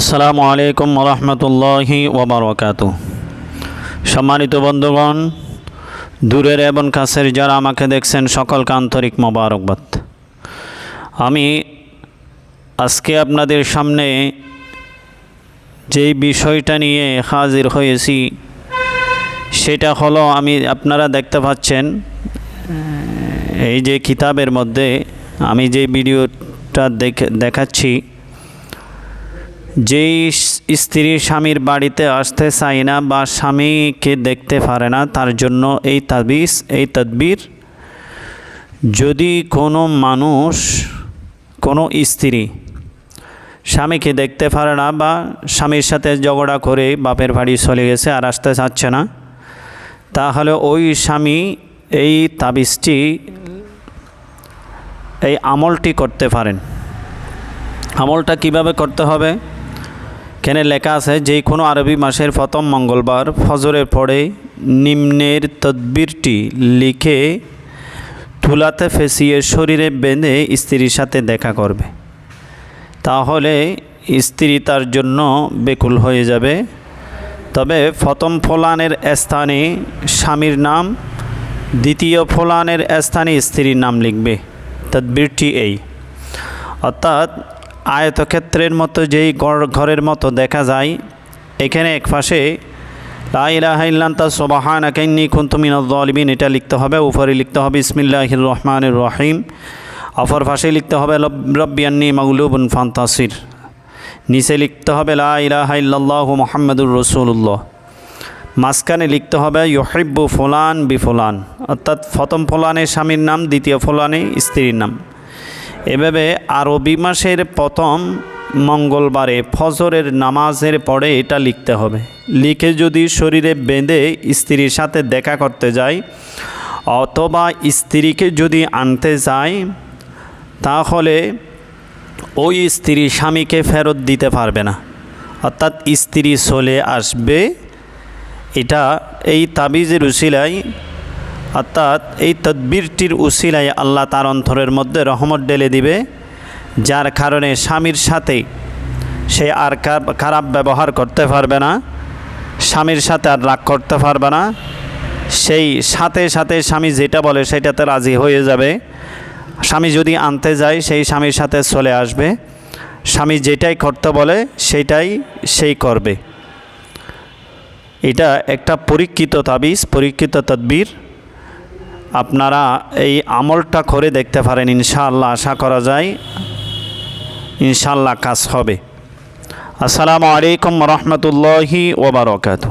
আসসালামু আলাইকুম রহমতুল্লাহি ওবরকাত। সম্মানিত বন্ধুগণ, দূরের এবং কাছের যারা আমাকে দেখছেন, সকলকে আন্তরিক মোবারকবাদ। আমি আজকে আপনাদের সামনে যেই বিষয়টা নিয়ে হাজির হয়েছি, সেটা হলো, আমি আপনারা দেখতে পাচ্ছেন, এই যে কিতাবের মধ্যে আমি যে ভিডিওটা দেখে, দেখাচ্ছি যেই স্ত্রী স্বামীর বাড়িতে আসতে চায় না বা স্বামীকে দেখতে পারে না, তার জন্য এই তাবিজ, এই তদবির, যদি কোনো মানুষ, কোনো স্ত্রী স্বামীকে দেখতে পারে না বা স্বামীর সাথে ঝগড়া করে বাপের বাড়ি চলে গেছে আর আসতে চাচ্ছে না, তাহলে ওই স্বামী এই তাবিজটি, এই আমলটি করতে পারেন। আমলটা কীভাবে করতে হবে? কেন লেখা আছে, যে কোনো আরবি মাসের প্রথম মঙ্গলবার ফজরের পরে নিম্নের তদবিরটি লিখে তুলাতে ফেসিয়ে শরীরে বেঁধে স্ত্রীর সাথে দেখা করবে। তাহলে স্ত্রী তার জন্য বেকুল হয়ে যাবে। তবে প্রথম ফলানের স্থানে স্বামীর নাম, দ্বিতীয় ফলানের স্থানে স্ত্রীর নাম লিখবে। তদবিরটি এই। অর্থাৎ আয়তক্ষেত্রের মতো যেই ঘরের মতো দেখা যায়, এখানে এক পাশে লাইলাহাইল্লান্তা সোবাহান আকাইনি খুন্তুমিন আলিবিন এটা লিখতে হবে, উপরে লিখতে হবে ইসমিল্লাহির রহমানুর রহিম। অপর পাশে লিখতে হবে রব্বিয়ান্নি মাগলুবুন ফান্তাসির। নিচে লিখতে হবে লাইলাহাইল্লাহ মোহাম্মদুর রসুল্লাহ মাঝখানে লিখতে হবে ইহিব্বু ফোলান বি ফোলান। অর্থাৎ প্রথম ফোলানের স্বামীর নাম, দ্বিতীয় ফোলানে স্ত্রীর নাম। এভাবে আরবি মাসের প্রথম মঙ্গলবারে ফজরের নামাজের পরে এটা লিখতে হবে। লিখে যদি শরীরে বেঁধে স্ত্রীর সাথে দেখা করতে যায় অথবা স্ত্রীকে যদি আনতে যায়, তাহলে ওই স্ত্রী স্বামীকে ফেরত দিতে পারবে না। অর্থাৎ স্ত্রী চলে আসবে। এটা এই তাবিজের উশিলায় অর্থাৎ এই তদবিরটির উসিলায় আল্লাহ তার অন্তরের মধ্যে রহমত ডেলে দিবে, যার কারণে স্বামীর সাথে সে আর খারাপ ব্যবহার করতে পারবে না, স্বামীর সাথে আর রাগ করতে পারবে না, সেই সাথে সাথে স্বামী যেটা বলে সেটাতে রাজি হয়ে যাবে। স্বামী যদি আনতে যায়, সেই স্বামীর সাথে চলে আসবে। স্বামী যেটাই করতে বলে, সেটাই সেই করবে। এটা একটা পরীক্ষিত তাবিজ, পরীক্ষিত তদবির। আপনারা এই আমলটা করে দেখতে পারেন, ইনশাআল্লাহ আশা করা যায় ইনশাআল্লাহ কাজ হবে। আসসালামু আলাইকুম রহমতুল্লাহি ওবরকাতু